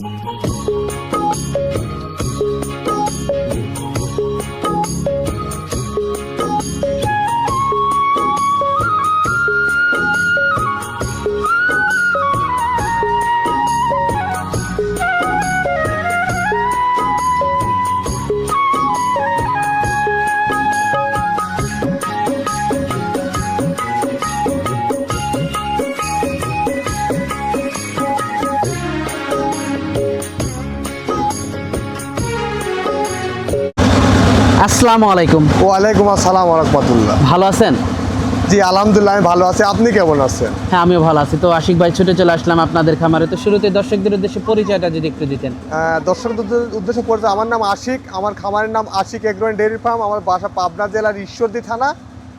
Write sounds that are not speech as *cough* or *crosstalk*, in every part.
Música আসসালামু আলাইকুম। ওয়ালাইকুম আসসালাম রহমতুল্লাহ। ভালো আছেন? জি আলহামদুলিল্লাহ আমি ভালো আছি। আপনি কেমন আছেন? হ্যাঁ আমিও ভালো আছি। তো আশিক ভাই ছুটে চলে আসলাম আপনাদের খামারে। তো শুরুতে দর্শকদের উদ্দেশ্যে পরিচয়টা যদি একটু দিতেন। আহ, দর্শকদের উদ্দেশ্যে পড়ছে আমার নাম আশিক। আমার খামারের নাম আশিক এগ্রোয়েন ডেয়ারি ফার্ম। আমার বাসা পাবনা জেলার ঈশ্বরদী থানা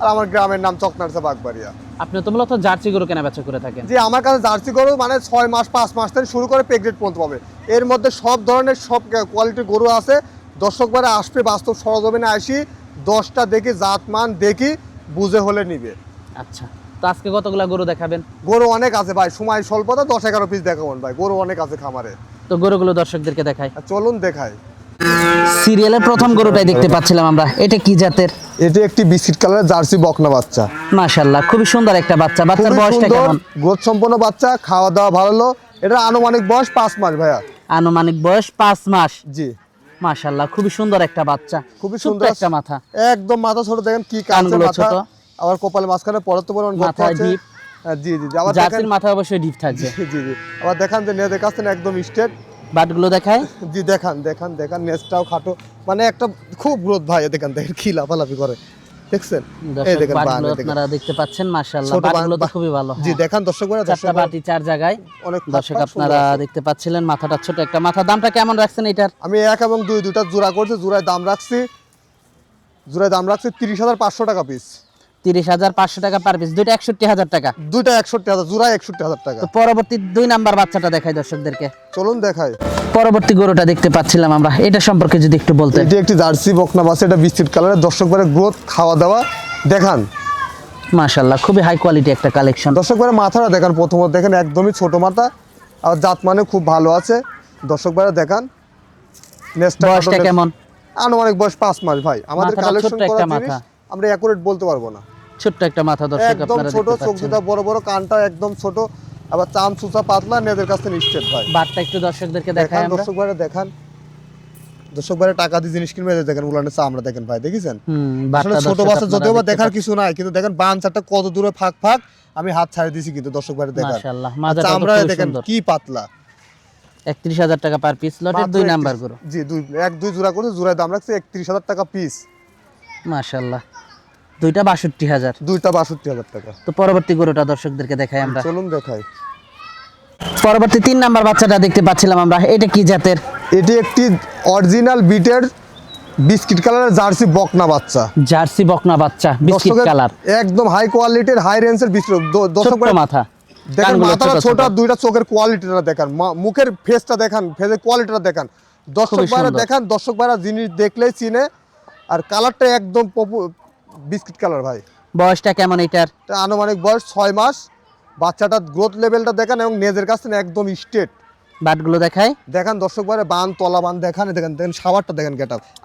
আর আমার গ্রামের নাম চকনারসা বাগবাড়িয়া। আপনি তো মূলত জার্সি গরু কেনা বেচা করে থাকেন। জি আমার কাছে জার্সি গরু মানে ছয় মাস পাঁচ মাস থেকে শুরু করে প্রেগনেন্ট পর্যন্ত পাবে। এর মধ্যে সব ধরনের সব কোয়ালিটির গরু আছে। দর্শকবারে আসবে বাস্তব সরজমিনে আসি দশটা দেখি জাতমান দেখি বুঝে হলে নিবে। আচ্ছা তো আজকে কতগুলা গরু দেখাবেন? গরু অনেক আছে ভাই সময় স্বল্পতা দশ এগারো পিস দেখাবেন ভাই গরু অনেক আছে খামারে। তো গরুগুলো দর্শকদেরকে দেখাই। চলুন দেখাই। সিরিয়ালের প্রথম গরুটাই দেখতে পাচ্ছিলাম আমরা এটা কি জাতের? এটি একটি বিস্কিট কালারের জার্সি বকনা বাচ্চা। মাশাল্লাহ খুবই সুন্দর একটা বাচ্চা বাচ্চার বয়সটা কেমন? গ্রোথ সম্পন্ন বাচ্চা খাওয়া দাওয়া ভালো এটা আনুমানিক বয়স পাঁচ মাস ভাইয়া। আনুমানিক বয়স পাঁচ মাস। জি। মাশাল্লাহ খুবই সুন্দর একটা বাচ্চা খুবই সুন্দর। একটা মাথা। একদম মাথা ছোট দেখেন কি কানগুলো ছোট। আবার কপালে মাঝখানে পরত পরে মাথা ডিপ। হ্যাঁ, জি জি আবার জাতির মাথা অবশ্যই ডিপ থাকবে। জি জি আবার দেখান যে নেদের কাছে একদম স্ট্রেট বাটগুলো দেখায় জি দেখান দেখান দেখান। নেসটাও খাটো। মানে একটা খুব গ্রোথ ভাই দেখান দেখেন কি লাফালাফি করে। দেখছেন? এই দেখেন। আপনারা দেখতে পাচ্ছেন মাশাআল্লাহ বাটগুলো তো খুবই ভালো জি হ্যাঁ। দেখান দর্শক বাটি চার জায়গায়। অনেক দর্শক আপনারা দেখতে পাচ্ছিলেন মাথাটা ছোট একটা মাথা। দামটা কেমন রাখছেন এটার? আমি এক এবং দুই দুটা জোড়া করছি জোড়ায় দাম রাখছি জোড়ায় দাম রাখছি তিরিশ হাজার পাঁচশো টাকা পিস তিরিশ হাজার পাঁচশো টাকা পার পিস দুইটা একষট্টি হাজার টাকা। দুইটা একষট্টি হাজার জোড়ায় একষট্টি হাজার টাকা। পরবর্তী দুই নাম্বার বাচ্চাটা দেখাই দর্শকদেরকে। চলুন দেখাই। পরবর্তী গরুটা দেখতে পাচ্ছিলাম আমরা। এটা সম্পর্কে যদি একটু বলতেন। এটি একটি জার্সি বকনা বাস এটা বিস্কিট কালারের। দর্শক বারে গ্রোথ খাওয়া দাওয়া দেখান। মাশাআল্লাহ খুবই হাই কোয়ালিটি একটা কালেকশন দর্শক বারে মাথাটা দেখান প্রথমত। দেখেন একদমই ছোট মাথা আর জাত মানে খুব ভালো আছে। দর্শক বারে দেখান বয়সটা কেমন? আনুমানিক বয়স পাঁচ মাস ভাই। আমাদের কালেকশন করা জিনিস মাথা। আমরা অ্যাকুরেট বলতে পারব না। ছোট্ট একটা মাথা দর্শক একদম আপনারা ছোট চোখ দুটা বড় বড় কানটা একদম ছোট। আবার চাম চুচা পাতলা নেদের কাছে নিশ্চিত ভাই। বাটটা একটু দর্শকদেরকে দেখাই দেখান আমরা। দর্শক ভাইরা দেখান। দর্শক ভাইরা টাকা দিয়ে জিনিস কিনবে দেখেন উলানের চামড়া দেখেন ভাই দেখেছেন? হুম আসলে ছোট বাচ্চা যদিও বা দেখার কিছু নাই কিন্তু দেখেন বান চারটা কত দূরে ফাঁক ফাঁক আমি হাত ছাড়ে দিছি কিন্তু দর্শক ভাইরা দেখেন মাশাআল্লাহ আর মাজাটা চামড়া দেখেন কি পাতলা। একত্রিশ হাজার টাকা পার পিস লটের দুই 31 নাম্বার গরু। জি দুই এক দুই জোড়া করে জোড়ায় দাম রাখছে একত্রিশ হাজার টাকা পিস মাশাআল্লাহ। দুইটা বাষট্টি হাজার। দুইটা বাষট্টি হাজার টাকা। তো পরবর্তী গরুটা দর্শকদেরকে দেখাই আমরা। চলুন দেখাই। পরবর্তী তিন নাম্বার বাচ্চাটা দেখতে পাচ্ছিলাম আমরা। এটা কি জাতের? এটি একটি অরিজিনাল বিটের বিস্কিট কালারের জার্সি বকনা বাচ্চা। জার্সি বকনা বাচ্চা বিস্কিট কালার। একদম হাই কোয়ালিটির হাই রেঞ্জের বিস্কিট। দর্শক মাথা। দেখেন মাথাটা ছোট। দুইটা চোখের কোয়ালিটিটা দেখান। মুখের ফেসটা দেখান ফেসের কোয়ালিটিটা দেখান। দর্শক ভাইরা। দেখান দর্শক ভাইরা জিনিস দেখলেই চিনে। আর কালারটা একদম বিস্কিট কালার ভাই। বয়সটা কেমন এটার? আনুমানিক বয়স ছয় মাস। বাচ্চাটার গ্রোথ লেভেলটা দেখান এবং নেজের কাছে একদম স্ট্রেট বাটগুলো দেখান দর্শক বান তলা বান দেখান দেখেন দেখেন সাবারটা দেখেন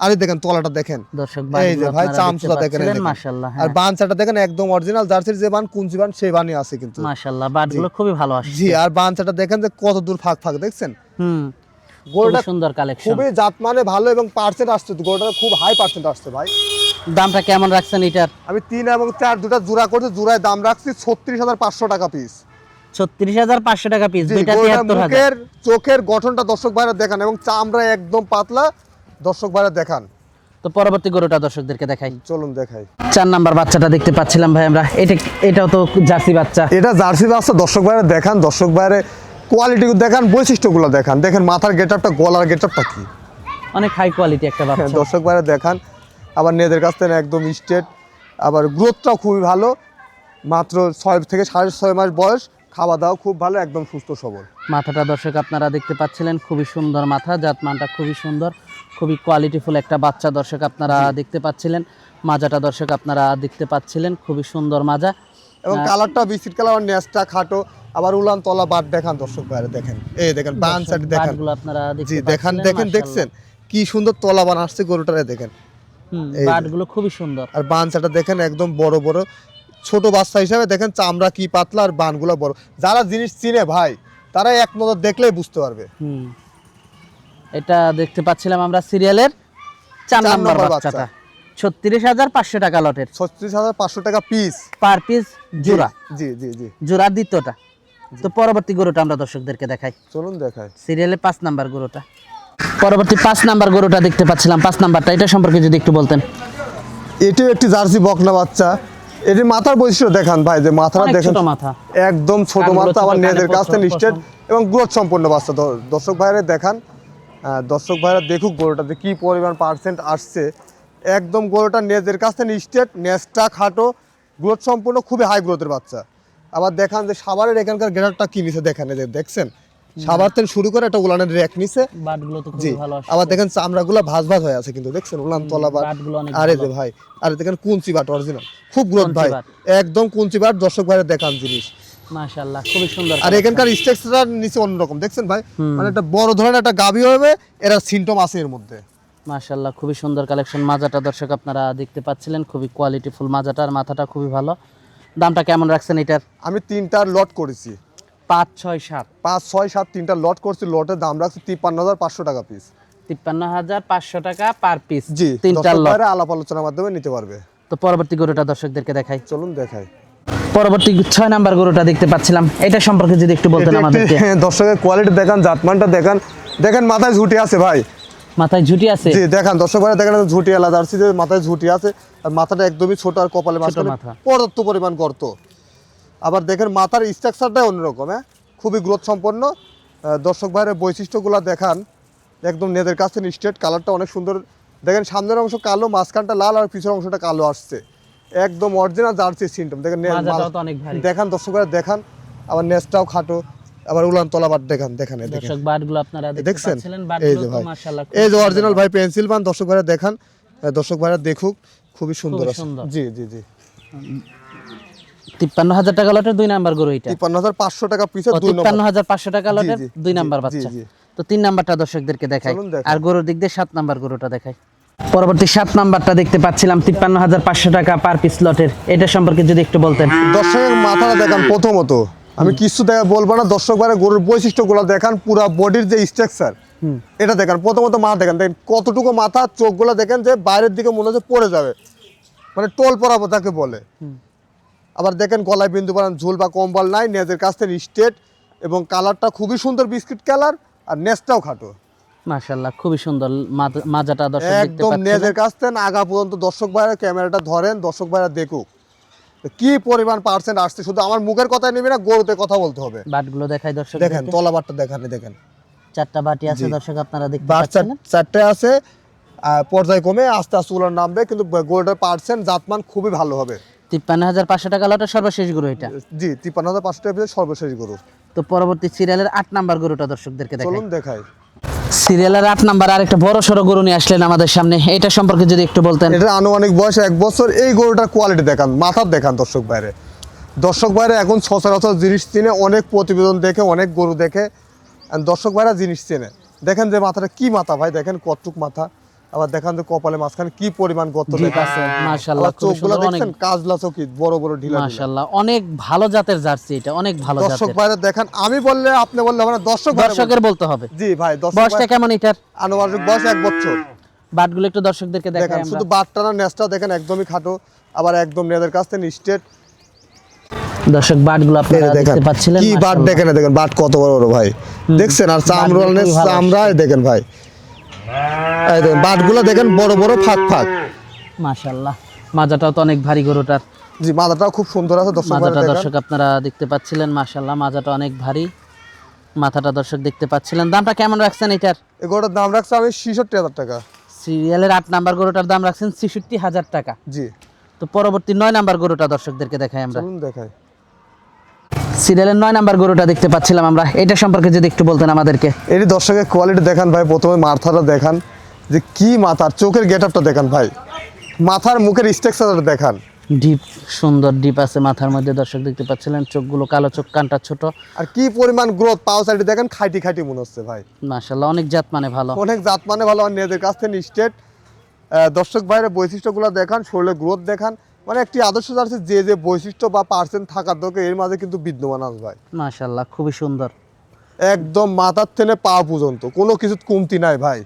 আরে দেখেন তলাটা দেখেন। দর্শক এই যে ভাই চামচুটা দেখেন মাশাআল্লাহ আর হ্যাঁ। বান চাটা দেখেন একদম অরিজিনাল জার্সির যে বান কুঞ্চি বান সেই বানই আছে কিন্তু। মাশাআল্লাহ বাটগুলো খুবই ভালো আসছে। জি আর বান চাটা দেখেন যে কত দূর ফাঁক ফাঁক দেখছেন? হুম গোলটা সুন্দর কালেকশন খুবই জাত মানে ভালো এবং পার্সেন্ট আসছে গোলটা খুব হাই পার্সেন্ট আসছে ভাই। দামটা কেমন রাখছেন এটার? আমি তিন এবং চার দুটা জোড়া করছি জোড়ায় দাম রাখছি ছত্রিশ হাজার পাঁচশো টাকা পিস ছত্রিশ হাজার পাঁচশো টাকা পিস দুইটা তিয়াত্তর হাজার। চোখের গঠনটা দর্শক ভাইরা দেখান এবং চামড়া একদম পাতলা দর্শক ভাইরা দেখান। তো পরবর্তী গরুটা দর্শকদেরকে দেখাই। চলুন দেখাই। চার নাম্বার বাচ্চাটা দেখতে পাচ্ছিলাম ভাই আমরা। এটা এটাও তো জার্সি বাচ্চা। এটা জার্সি বাচ্চা দর্শক ভাইরা দেখান দর্শক ভাইরে কোয়ালিটি দেখান বৈশিষ্ট্যগুলো দেখান। দেখেন মাথার গেটআপটা গলার গেটআপটা কি? অনেক হাই কোয়ালিটি একটা হ্যাঁ, বাচ্চা। দর্শক ভাইরা দেখান। আবার নেদের কাছ থেকে একদম স্টেট আবার গ্রোথটাও খুবই ভালো। মাত্র ছয় থেকে সাড়ে ছয় মাস বয়স। খাওয়া দাওয়া খুব ভালো একদম সুস্থ সবল। মাথাটা দর্শক আপনারা দেখতে পাচ্ছিলেন খুবই সুন্দর মাথা জাতমানটা খুবই সুন্দর খুবই কোয়ালিটিফুল একটা বাচ্চা দর্শক আপনারা দেখতে পাচ্ছিলেন। মাজাটা দর্শক আপনারা দেখতে পাচ্ছিলেন খুবই সুন্দর মাজা। এবং। কালারটা বিস্কিট কালার নেসটা খাটো আবার উলান তলা বাট দেখান দর্শক ভাইরা দেখেন। এই দেখেন বান সাইড দেখেন। আপনারা দেখান দেখেন দেখছেন? কি সুন্দর তলা বান আসছে গরুটারে দেখেন। বাটগুলো খুবই সুন্দর। আর দেখেন একদম বড় বড়। ছোট বাচ্চা হিসাবে দেখেন চামড়া কি পাতলা আর বানগুলো বড়। যারা জিনিস চিনে ভাই তারা এক নজর দেখলেই বুঝতে পারবে। এটা দেখতে পাচ্ছিলাম আমরা সিরিয়ালের চার নম্বর বাচ্চাটা। ছত্রিশ হাজার পাঁচশো টাকা লটের। ছত্রিশ হাজার পাঁচশো টাকা পিস পার পিস জোড়া। জি জি জি। জোড়া দ্বিতীয়টা। তো পরবর্তী গরুটা আমরা দর্শকদেরকে দেখাই। চলুন দেখায় সিরিয়ালে পাঁচ নাম্বার গরুটা। পরবর্তী পাঁচ নাম্বার গরুটা দেখতে পাচ্ছিলাম। পাঁচ নাম্বারটা এটা সম্পর্কে যদি একটু বলতেন। এটিও একটি জার্সি বকনা বাচ্চা। এটির মাথার বৈশিষ্ট্য দেখান ভাই যে মাথাটা দেখেন মাথা। একদম ছোট মাথা আবার কানে নেদের কাছ থেকে প্রচুর এবং গ্রোথ সম্পন্ন বাচ্চা। দর্শক ভাইরা দেখান দর্শক ভাইরা দেখুক গরুটাতে কি পরিমাণ পার্সেন্ট আসছে। একদম গরুটা নেজের কাছ থেকে নিষ্ঠের নেজটা খাটো গ্রোথ সম্পূর্ণ খুবই হাই গ্রোথের বাচ্চা। আবার দেখান যে সাভারের এখানকার গ্রেডারটা কি নিছে দেখেন দেখছেন? সাভার থেকে শুরু করে একটা উলানের র্যাক নিছে। বাটগুলো তো জি। খুবই ভালো আসছে। আবার দেখেন চামড়াগুলো ভাজ ভাজ হয়ে আছে কিন্তু দেখছেন? উলান তলা বা বাটগুলো অনেক আরে যে ভাই আরে দেখেন কুঞ্চি বাট অরিজিনাল খুব গ্রোথ ভাই। একদম কুঞ্চি বাট দর্শক ভাইরা দেখান জিনিস। মাশাআল্লাহ খুবই সুন্দর আর এখানকার স্ট্রাকচার নিচে অন্যরকম দেখছেন ভাই? মানে একটা বড় ধরনের একটা গাভী হবে এরা সিমটম আছে এর মধ্যে। মাশাআল্লাহ খুবই সুন্দর কালেকশন মাজাটা দর্শক আপনারা দেখতে পাচ্ছিলেন খুবই কোয়ালিটিফুল মাজাটার মাথাটা খুবই ভালো। দামটা কেমন রাখছেন এটার? আমি তিনটার লট করেছি। পাঁচ ছয় সাত। পাঁচ ছয় সাত তিনটা লট করছি লটের দাম রাখছি তিপ্পান্ন হাজার পাঁচশো টাকা পিস তিপ্পান্ন হাজার পাঁচশো টাকা পার পিস জি তিনটা লট আলাপ আলোচনার মাধ্যমে নিতে পারবে। তো পরবর্তী গরুটা দর্শকদেরকে দেখাই। চলুন দেখাই। পরবর্তী ছয় নাম্বার গরুটা দেখতে পাচ্ছিলাম। এটা সম্পর্কে যদি একটু বলতেন আমাদেরকে। *laughs* দর্শকের কোয়ালিটি দেখান জাতমানটা দেখান। দেখেন মাথায় ঝুটি আছে ভাই। মাথায় ঝুটি আছে? জি দেখান দর্শক ভাইরা দেখেন ঝুটি আলাদা। জার্সি মাথায় ঝুটি আছে আর মাথাটা একদমই ছোট আর কপালে মাথা। পর্যাপ্ত পরিমাণ গর্ত। আবার দেখেন মাথার স্ট্রাকচারটাই অন্যরকম হ্যাঁ? খুবই গ্রোথ সম্পন্ন দর্শক ভাইয়ের বৈশিষ্ট্যগুলো দেখান। একদম নেদের কাছে স্ট্রেট কালারটা অনেক সুন্দর। দেখেন সামনের অংশ কালো মাঝখানটা লাল আর পিছনের অংশটা কালো আসছে। একদম অরিজিনাল জার্সি সিমটম দেখেন দেখান দর্শক ভাইরা দেখান। আবার নেসটাও খাটো। আবার উলান তলাবার দেখান দেখান দেখেন দর্শক বাটগুলো আপনারা দেখছেন? এই যে ভাই। এই যে অরিজিনাল ভাই পেন্সিল পান দর্শক ভাইরা দেখান। দর্শক ভাইরা দেখুক খুবই সুন্দর আছে। সুন্দর। জি জি জি। তিপ্পান্ন হাজার টাকা লটের দুই নাম্বার গরু এটা তিপ্পান্ন হাজার পাঁচশো টাকা পিছে তিপ্পান্ন হাজার পাঁচশো টাকা লটের দুই নাম্বার বাচ্চা। তো তিন নাম্বারটা দর্শকদেরকে দেখাই। আর গরুর দিক দিয়ে সাত নাম্বার গরুটা দেখাই। পরবর্তী সাত নাম্বারটা দেখতে পাচ্ছিলাম তিপ্পান্ন হাজার পাঁচশো টাকা পার পিস লটের। এটা সম্পর্কে যদি একটু বলতেন। দর্শকের মাথাটা দেখান প্রথমত। আমি কিছু দেখা বলব না দর্শক ভাইরা গরুর বৈশিষ্ট্য বৈশিষ্ট্যগুলো দেখান পুরো বডির যে স্ট্রাকচার। এটা দেখেন। প্রথমত মাথা দেখেন দেখেন কতটুকু মাথা চোখগুলো দেখেন যে বাইরের দিকে মনে হচ্ছে পড়ে যাবে। মানে টোল পরাবো তাকে বলে। আবার দেখেন গলায় বিন্দু পারান ঝুল বা কম্বল নাই নেজের কাছ থেকে স্টেট এবং কালারটা খুবই সুন্দর বিস্কিট কালার আর নেজটাও খাটো। মাশাআল্লাহ খুবই সুন্দর মাজাটা দর্শক দেখতে একদম নেজের কাছ আগা পর্যন্ত দর্শক ভাইরা ক্যামেরাটা ধরেন দর্শক ভাইরা দেখুক। কি পরিমাণ পার্সেন্ট আসছে? শুধু আমার মুখের কথাই নেবে না গরুতে কথা বলতে হবে। বাটগুলো দেখাই দর্শক দেখেন তলাবারটা দেখান দেখেন। চারটা বাটি আছে দর্শক আপনারা দেখতে পাচ্ছেন চার- চারটে আছে আর পর্যায় কমে আস্তে আস্তে উলার নামবে কিন্তু গোল্ডের পার্সেন্ট জাতমান খুবই ভালো হবে। তিপ্পান্ন হাজার পাঁচশো টাকা লটের সর্বশেষ গরু এটা। জি তিপ্পান্ন হাজার পাঁচশো টাকা সর্বশেষ গরু। তো পরবর্তী সিরিয়ালের আট নাম্বার গরুটা দর্শকদেরকে চলুন দেখাই। সিরিয়ালের আট নাম্বার আর একটা বড় সড়ো গরু নিয়ে আসলেন আমাদের সামনে। এটা সম্পর্কে যদি একটু বলতেন। এটা আনুমানিক বয়স এক বছর। এই গরুটার কোয়ালিটি দেখান মাথার দেখান দর্শক বাইরে। দর্শক বাইরে এখন সচরাচর জিনিস চিনে অনেক প্রতিবেদন দেখে অনেক গরু দেখে। দর্শক ভাইরা জিনিস চেনে। দেখেন যে মাথাটা কি মাথা ভাই দেখেন কতটুক মাথা। আবার দেখেন যে কপালে মাঝখানে কি পরিমাণ গর্ত আছে। মাশাআল্লাহ, চোখগুলো অনেক- দেখছেন? কাজলা চোখি বড় বড় ঢিলা। মাশাআল্লাহ অনেক ভালো জাতের জার্সি এটা অনেক ভালো দর্শক জাতের। ভাইরা দেখেন আমি বললে আপনি বললে হবে দর্শক দর্শকের বলতে হবে। জি ভাই দর্শক বয়সটা কেমন এটার? আনুমানিক বয়স এক বছর। বাটগুলো একটু দর্শকদেরকে দেখাই দেখেন আমরা। শুধু বাটটা না নেসটা দেখেন একদমই খাটো আবার একদম নেদের কাছ থেকে স্টেট দর্শক বাটগুলো আপনারা দেখতে পাচ্ছিলেন কি বাট দেখেন দেখেন বাট কত বড় বড় ভাই। দেখছেন আর চামড়ায় দেখেন ভাই। বাটগুলো দেখেন বড় বড় ফাঁক ফাঁক। মাশাআল্লাহ। মাজাটাও তো অনেক ভারী গরুটার। জি মাথাটাও খুব সুন্দর আছে দর্শক মাজাটা দর্শক আপনারা দেখতে পাচ্ছিলেন মাশাআল্লাহ মাজাটা অনেক ভারী। মাথাটা দর্শক দেখতে পাচ্ছিলেন। দামটা কেমন রাখছেন এটার? এগুলোর দাম রাখছে আমি ছিষট্টি হাজার টাকা। সিরিয়ালের আট নাম্বার গরুটার দাম রাখছেন ছেষট্টি হাজার টাকা। জি। তো পরবর্তী নয় নাম্বার গরুটা দর্শকদেরকে দেখাই আমরা। চলুন দেখাই। সিরিয়ালের নয় নাম্বার গরুটা দেখতে পাচ্ছিলাম আমরা। এটা সম্পর্কে যদি একটু বলতেন আমাদেরকে। এটি দর্শকের কোয়ালিটি দেখান ভাই প্রথমে মাথাটা দেখান। যে কি মাথার চোখের গেট আপটা দেখান ভাই। মাথার মুখের স্ট্রাকচারটা দেখান। ডিপ সুন্দর ডিপ আছে মাথার মধ্যে। দর্শক দেখতে পাচ্ছিলেন চোখগুলো কালো চোখ কানটা ছোট। আর কি পরিমাণ গ্রোথ পাও সাইডে দেখেন খাইটি খাইটি মনে হচ্ছে ভাই। মাশাল্লাহ অনেক জাত মানে ভালো। অনেক জাত মানে ভালো আর নিজেদের কাছ থেকে স্টেট দর্শক ভাইয়ের বৈশিষ্ট্যগুলো দেখান শরীরের গ্রোথ দেখান। মানে একটি আদর্শ জার্সি যে যে বৈশিষ্ট্য বা পার্সেন্ট থাকার দরকার এর মাঝে কিন্তু বিদ্যমান আছে ভাই। মাশাল্লাহ খুবই সুন্দর। একদম মাথার থেকে পা পর্যন্ত কোনো কিছু কমতি নাই ভাই।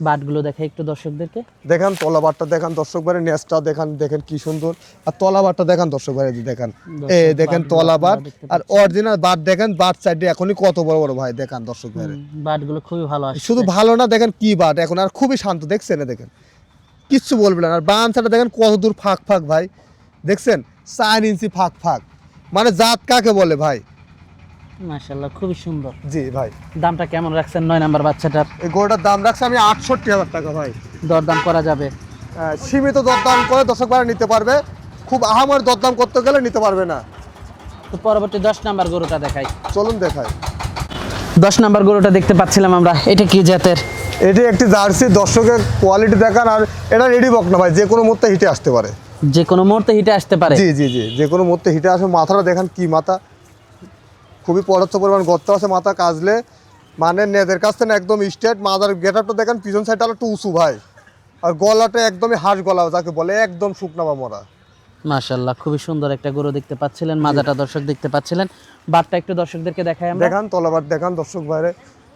বাটগুলো দেখে একটু দর্শকদেরকে। দেখান তলাবারটা দেখান দর্শক নেসটা দেখান দেখেন কি সুন্দর। আর তলাবারটা দেখান দর্শক ভাই দেখান। এ দেখেন তলাবার। আর অরিজিনাল বাট দেখেন বাট সাইডে এখনই কত বড় বড় ভাই দেখান দর্শক ভাইয়ের। বাটগুলো খুবই ভালো শুধু ভালো না দেখেন কি বাট এখন আর খুবই শান্ত দেখছেন দেখেন? কিচ্ছু বলবে না। আর বাম সাইডে দেখেন কত দূর ফাঁক ফাঁক ভাই। দেখছেন? চার ইঞ্চি ফাঁক ফাঁক। মানে জাত কাকে বলে ভাই? মাশাল্লাহ খুবই সুন্দর। জি ভাই। দামটা কেমন রাখছেন নয় নাম্বার বাচ্চাটার এই গরুটার দাম রাখছে আমি আটষট্টি হাজার টাকা ভাই। দরদাম করা যাবে। সীমিত দরদাম করে দর্শক ভাই নিতে পারবে। খুব আহামর দরদাম করতে গেলে নিতে পারবে না। তো পরবর্তী দশ নাম্বার গরুটা দেখাই। চলুন দেখাই। দশ নাম্বার গরুটা দেখতে পাচ্ছিলাম আমরা। এটা কি জাতের? এটি একটি জার্সি দর্শকের কোয়ালিটি দেখান আর এটা রেডি বক না ভাই যে কোনো মুহূর্তে হিটে আসতে পারে। যে কোনো মুহূর্তে হিটে আসতে পারে। জি জি জি যে কোনো মুহূর্তে হিটে আসে মাথাটা দেখান কি মাথা। খুবই পদার্থ পরিমাণ গর্ত আছে মাথা কাজলে। মানে নেদের কাছ থেকে একদম স্ট্রেট মাথার গেটআপটা দেখেন পিছন সাইডটা একটু উঁচু ভাই। আর গলাটা একদমই হাঁস গলা যাকে বলে একদম শুকনা বা মরা। মাশাল্লাহ খুবই সুন্দর একটা গরু দেখতে পাচ্ছিলেন মাজাটা দর্শক দেখতে পাচ্ছিলেন। বাটটা একটু দর্শকদেরকে দেখাই আমরা। দেখান তলাবার দেখান দর্শক ভাইরে।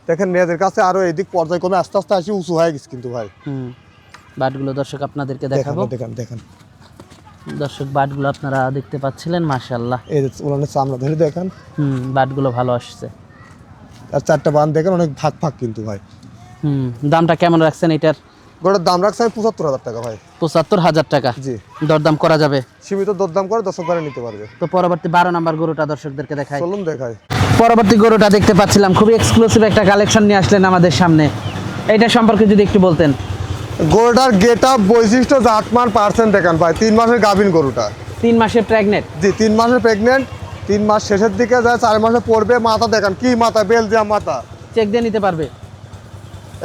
দেখেন মেয়েদের কাছে আরও এদিক পর্যায়ক্রমে আস্তে আস্তে আসি উঁচু হয়ে গেছে কিন্তু ভাই। হুম। বাটগুলো দর্শক আপনাদেরকে দেখাবো। দেখেন দেখেন। দর্শক বাটগুলো আপনারা দেখতে পাচ্ছিলেন মাশাল্লাহ এই যে উনানের চামড়া ধরে দেখেন। হুম বাটগুলো ভালো আসছে। আর চারটা বান দেখেন অনেক ভাগ ভাগ কিন্তু ভাই। হুম দামটা কেমন রাখছেন এটার? গোটার দাম রাখছে আমি পঁচাত্তর হাজার টাকা ভাই। পঁচাত্তর হাজার টাকা? জি। দরদাম করা যাবে? সীমিত দরদাম করে দর্শক ভাইরা নিতে পারবে। তো পরবর্তী বারো নাম্বার গরুটা দর্শকদেরকে দেখাই। চলুন দেখাই। পরবর্তী গরুটা দেখতে পাচ্ছিলাম খুবই এক্সক্লুসিভ একটা কালেকশন নিয়ে আসলেন আমাদের সামনে। এটা সম্পর্কে যদি একটু বলতেন। গরুটার গেট আপ বৈশিষ্ট্য জাতমান পার্সেন্ট দেখান ভাই তিন মাসের গাভিন গরুটা। তিন মাসের প্রেগনেন্ট জি তিন মাসের প্রেগনেন্ট তিন মাস শেষের দিকে যায় চার মাসে পড়বে মাথা দেখান কি মাথা বেলজিয়াম মাথা। চেক দিয়ে নিতে পারবে?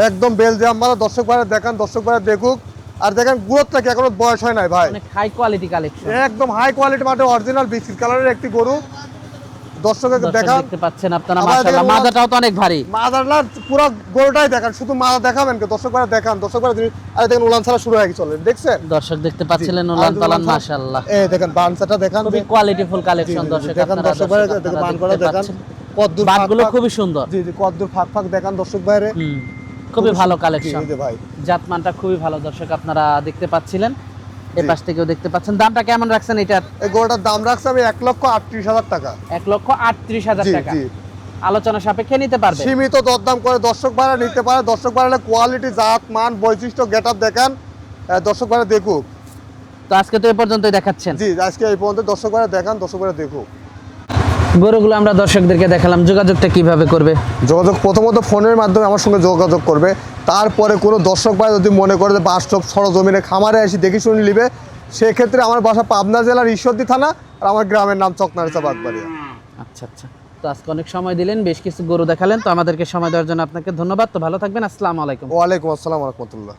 একদম বেলজিয়াম মাথা দর্শক ভাইরা দেখান দর্শক ভাইরা দেখুক। আর দেখেন গ্রোথটা কি এখনও বয়স হয় নাই ভাই? অনেক হাই কোয়ালিটি কালেকশন একদম হাই কোয়ালিটি মাঠে অরিজিনাল বিস্কিট কালারের একটি গরু। দর্শকের দেখান। দেখতে পাচ্ছেন আপনারা মাশাআল্লাহ। মাজাটাও তো অনেক ভারী। মাদারলা পুরো গরুটাই দেখান শুধু মাথা দেখাবেন কে? দর্শক ভাইরা দেখান দর্শক ভাইরা আরে দেখেন উলান ছাড়া শুরু হয়ে গেছে already, দেখছেন? দর্শক দেখতে পাচ্ছিলেন উলান পালান মাশাআল্লাহ। এই দেখেন বানসাটা দেখান। খুবই কোয়ালিটিফুল কালেকশন দর্শক দেখান দর্শক ভাইরা দেখেন আপনারা বান করা দেখতে দেখান। পাচ্ছেন। কদ্দুর বাটগুলো খুবই সুন্দর। জি জি কদ্দুর ফাঁক ফাঁক দেখান দর্শক ভাইরে। খুবই ভালো কালেকশন জাতমানটা খুবই ভালো দর্শক আপনারা দেখতে পাচ্ছিলেন। এই পাশ থেকেও দেখতে পাচ্ছেন। দামটা কেমন রাখছেন এটার? এই গরুটার দাম রাখছে আমি এক লক্ষ আটত্রিশ হাজার টাকা। এক লক্ষ আটত্রিশ হাজার টাকা। জি। আলোচনা সাপেক্ষে নিতে পারবে। সীমিত দরদাম করে দর্শক ভাড়া নিতে পারে। দর্শক ভাড়া কোয়ালিটি জাত মান বৈশিষ্ট্য গেট আপ দেখান দর্শক ভাড়া দেখুক। তো আজকে তো এই পর্যন্তই দেখাচ্ছেন। জি আজকে এই পর্যন্ত দর্শক ভাড়া দেখান দর্শক ভাড়া দেখুক। গরুগুলো আমরা দর্শকদেরকে দেখালাম যোগাযোগটা কীভাবে করবে? যোগাযোগ প্রথমত ফোনের মাধ্যমে আমার সঙ্গে যোগাযোগ করবে। তারপরে কোনো দর্শক ভাই যদি মনে করে যে বাস্তব সরজমিনে খামারে এসে দেখে শুনে নিবে সেক্ষেত্রে আমার বাসা পাবনা জেলার ঈশ্বরদী থানা আর আমার গ্রামের নাম চকনারেচা বাগবাড়িয়া। আচ্ছা আচ্ছা। তো আজকে অনেক সময় দিলেন বেশ কিছু গরু দেখালেন তো আমাদেরকে সময় দেওয়ার জন্য আপনাকে ধন্যবাদ। তো ভালো থাকবেন আসসালামু আলাইকুম। ওয়ালাইকুম আসসালাম রহমতুল্লাহ।